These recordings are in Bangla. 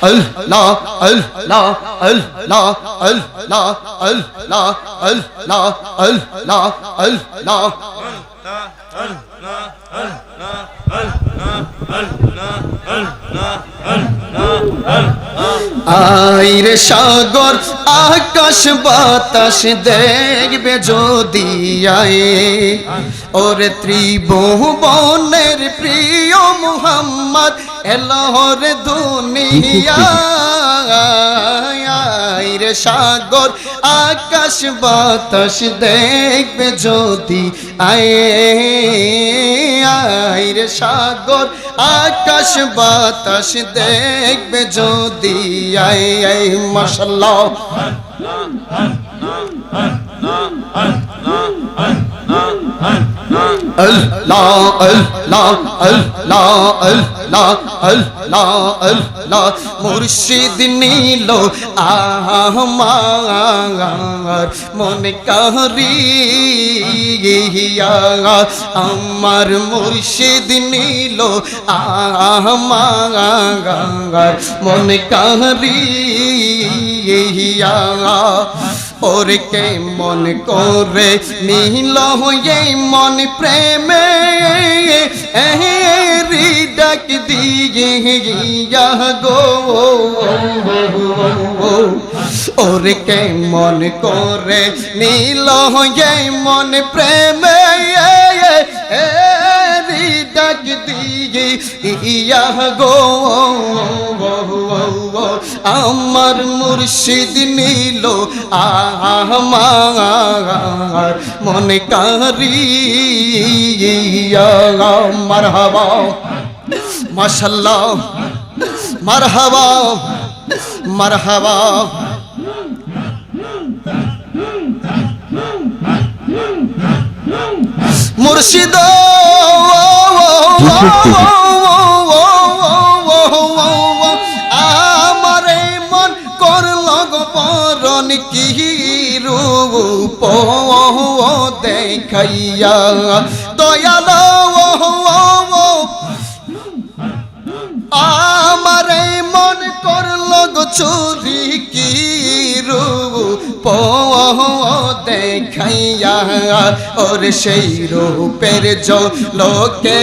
Allah, আইরে সাগর আকাশ বাতাস দেখবে যদি আয়ে। ওরে ত্রিভুবনের প্রিয় মুহাম্মদ এলহর দুনিয়া। আইরে সাগর, আকাশ বাতাস দেখবে যদি। আয়ে সাগর, আকাশ বাতাস দেখবে যদি। আয় আয় আল্লাহ আল্লাহ মুর্শিদ নীল আমার মনে কাহরিয়া আমার মুর্শিদ নীল আমার মনে কাহরিয়া ওরে কে মন করে নীল হয়ে মন প্রেমে রি ডাক দিয়ে গো। ওরে কে মন করে নীল হয়ে মন প্রেমে রি ডাক ইয়া গো আমার মুর্শিদ নীল আমার মনে কারিয়া মারহাবা মাশাল্লাহ মারহাবা মারহাবা। মুর্শিদ আমার মন করল গোপরণ কি রূপ দেখাইয়া দয়াল আমার মন করল গো চুরি কি রূপ দেখাইয়া ওর সেই রূপের লোকে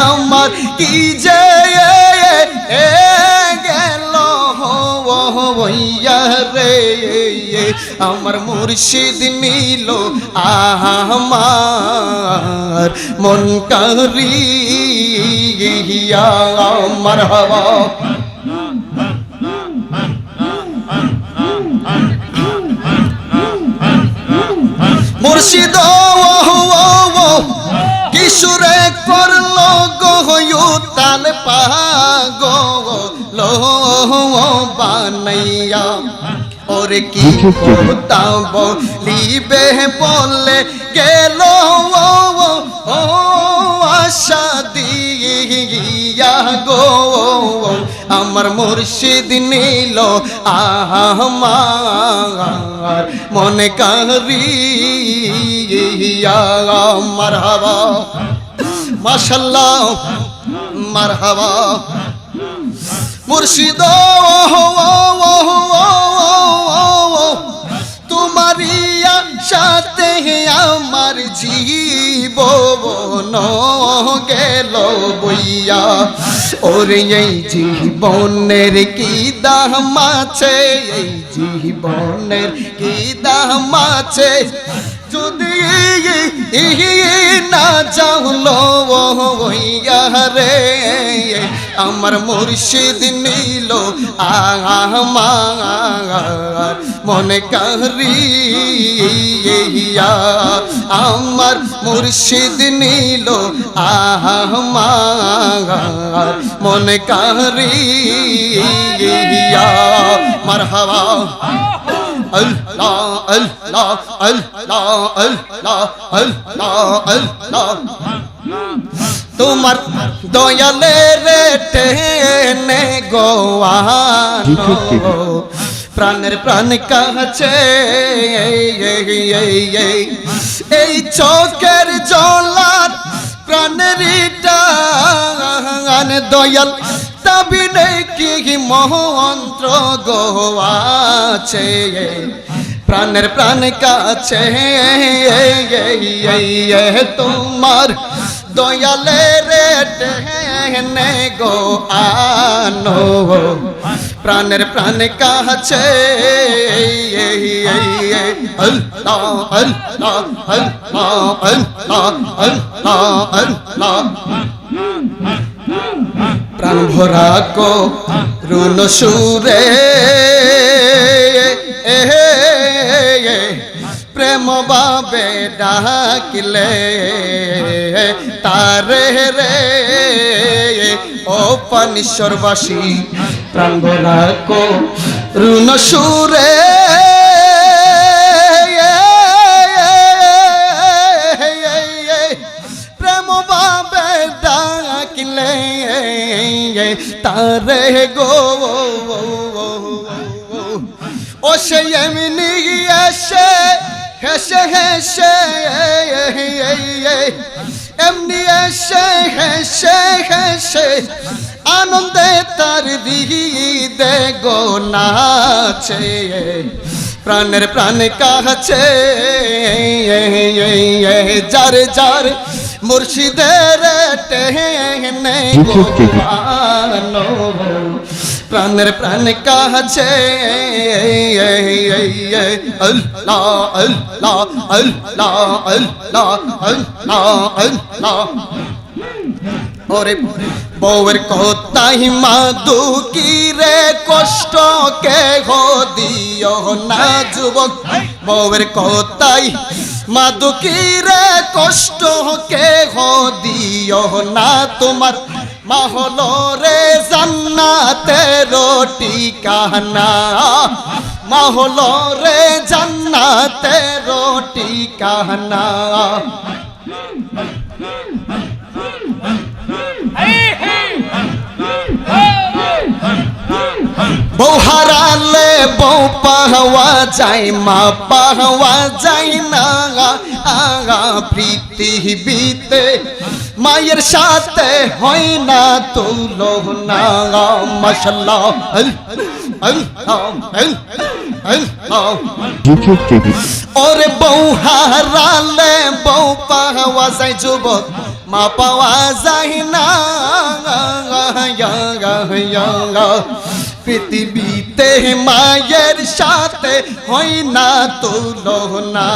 আমার কি যে গেল হইয়া রে আমার মুর্শিদ নীল আমার মন কারিয়া আমার হওয়া মুর্শিদ কিশোরে করল গহয়ুতাল পাগো। বানাইয়া ওরে কি তাব বলিবে বলে গেল ও আশা আমার মুর্শিদ নীল আমার মনে কারিয়া মারহাবা মাশাল্লাহ মারহাবা মুর্শিদ তোমারিয়া সাথে আমার জীবন গেল বইয়া। ওর এই জীবনের কি দাম আছে? এই জীবনের কি দাম আছে? যদি না হইয়া রে, আমার মুর্শিদ নীল আমার মনে কারিয়া, আমার মুর্শিদ নীল আমার মনে কারিয়া। মার আল্লাহ তোমার দয়ালে রে টেনে গোয়ান প্রাণের প্রাণ কাছে এই চোখের জলার প্রাণের টান দয়াল তবে কি মন্ত্র গো আছে। প্রাণের প্রাণ কাছে, তোমার দয়ালে রে টেনে গো আনো। প্রাণের প্রাণ কাছে আল্লাহ প্রাণ ভরা কো রুন সুরে। প্রেম বাবে ডাকিলে তারে রে। ও পানিশ্বরবাসী প্রাণ ভরা কো রুন সুরে। তারে গো ও সে এমনি এসে, হেসে হেসে, এমনি এসে, হেসে হেসে, আনন্দে তার হৃদে গো নাচে। প্রাণের প্রাণ কাছে, যার যার মুর্শিদের প্রাণের প্রাণ কাছে আল্লাহ ওরে বউয়ের কোথায় মাদু কি রে কষ্ট কে দিও না যুবক। বউয়ের কোথায় মাদু কি রে কষ্ট কে হো দিও না তোমার। মাহল রে জান্নাতে রোটি কাহনা। মাহল রে জান্নাতে রোটি কাহনা। বউ হারালে বউ পাহওয়া যায় মা পাহওয়া যায় না। আগা পৃথিবীতে মায়ের সাথে হয় না তুলো না মশলা. ওরে বউ হারালে বউ পাওয়া যায় যুবক। মা পাওয়া যায় না। পৃথিবীতে মায়ের সাথে হয় না তো না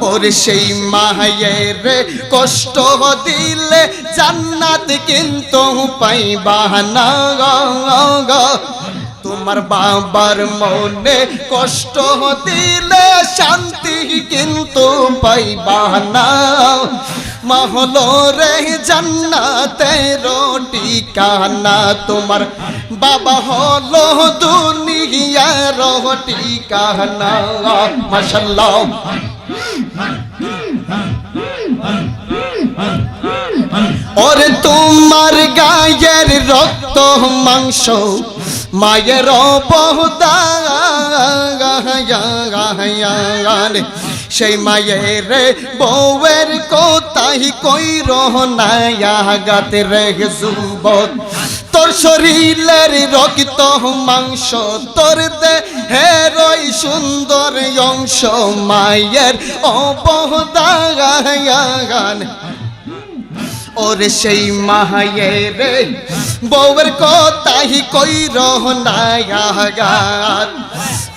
ওর সেই মায়ের কষ্ট দিলে জান্নাত কিন্তু পাইবা না। তোমার বাবার মনে কষ্ট দিলে শান্তি কিন্তু পাইবা না। মহলো রে জান্নাতে রোটি কানা। তোমার বাবা হলো দুনিয়া রোটি কানা। মাশাল্লাহ। ওরে তোমার গায়ের রক্ত, মাংস মায়ের বহুদান সেই মায়ের বউয়ের কোথায় কই রহনায়াগাতে রে যুবক। তোর শরীরের রক্ত মাংস, তোর দেহের সুন্দর অংশ মায়ের অবদান। ওরে সেই মাহায়ের বউয়ের কথাই কই রহনায়াগাত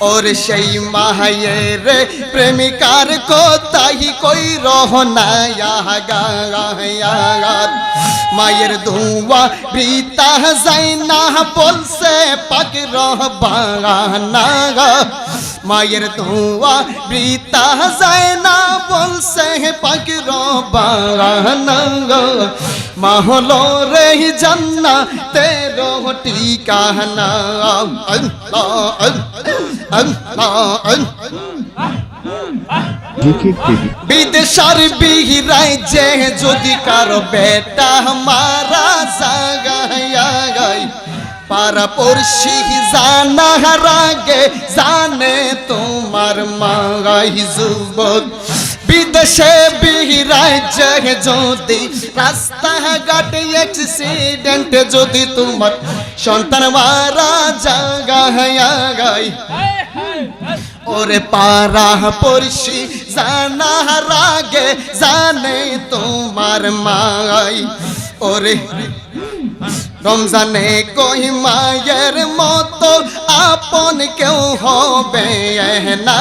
ওরে সেই মাহায়ের প্রেমিকার কথাই কই রহনায়াগাত মায়ের ধুয়া বৃতা যাই না বলছে পাক রহবানা মায়ের ধোয়া বৃতা যায় না বলছে পাক রবানা মাহলো রে জান্না, তেরো TV. বিদেশার বিহিরাই যে যদি কারও বেটা মারা জাগাই পারা পড়শি জানার আগে জানে তোমার মাগাই যুবক বিদেশ দেশে বিরাজ্যে যদি রাস্তাঘাটে অ্যাক্সিডেন্ট যদি তোমার সন্তান মারা জাগায় ওরে পারা পড়শি জানার আগে জানে তোমার মাই ওরে। রমজানে কই মায়ের মতো আপন কেউ হবে না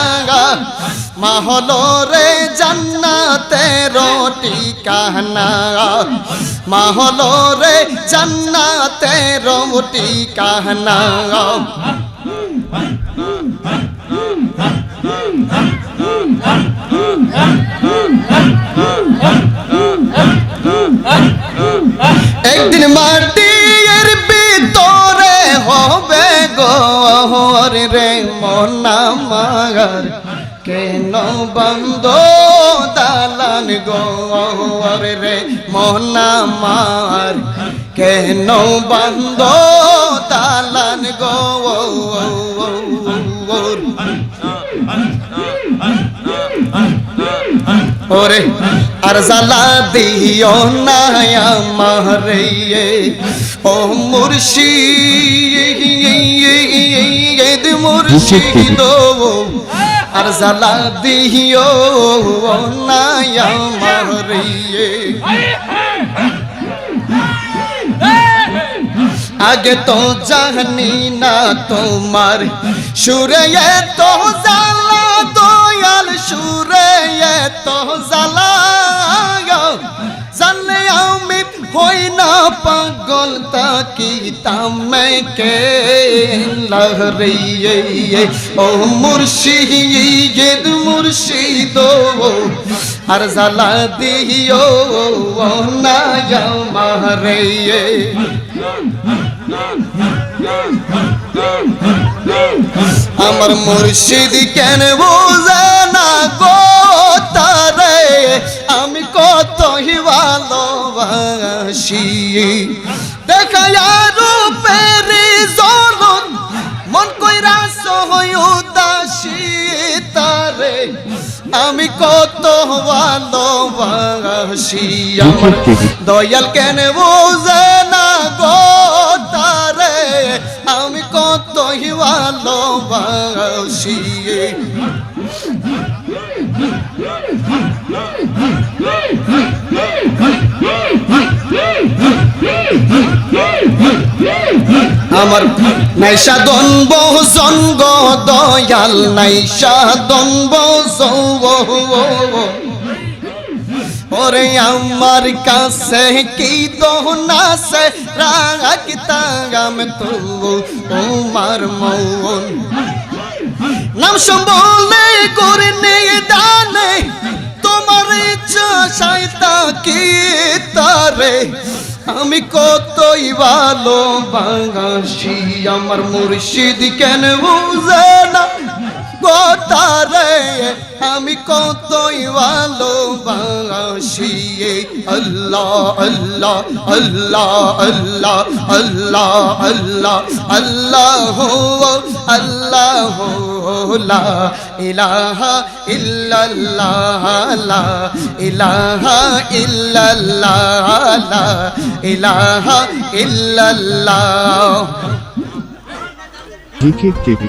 মা হলো রে জান্নাতে রটি কাহনা মা হলো রে জান্নাতে রটি কাহনা বন্ধ দালান গোর রে মনামার কেন বন্ধ দালান গোর ওরে আর জালা দিও না আমারে ও মুর্শিদ মুর্শিদ আর জালা দিও না আমারে আগে তো জানি না তোমার সুরে তো জালা দয়াল সুরে তো জালা জানলে আমি হই না পাগল তাকি তামে কে লহরিয়ে ও মুর্শিদ মুর্শিদ আর জালা দিও না মারে আমার মুর্শিদ কেন বোঝে না গো? তারে আমি কতই ভালোবাসি। দেখা রূপের জলন মন কইরা সহয় উদাসী তারে। আমি কত ভালোবাসি আমার দয়াল কেন বোঝে না গো তারে? আমি কতই ভালোবাসি। আমার নাইসা দনব জঙ্গ দয়াল নাইসা দনব ওরে আমার কাছে কি দোহনাসে রাগতাম তো তোমার মন। নাম সম্বলে করে নিয়ে দানে। তোমার ইচ্ছা সাইতা কি তারে? আমি কতই ভালো বাঙাসি আমার মুর্শিদ কেন বুঝে না? গোতারে আমি কতই ভালো বাঙাসি আল্লাহ আল্লাহ আল্লাহ আল্লাহ আল্লাহ আল্লাহ আল্লাহ আল্লাহ লা ইলাহা ইল্লাল্লাহ ইলাহা ইল্লাল্লাহ, লা ইলাহা ইল্লাল্লাহ। জিকির টিভি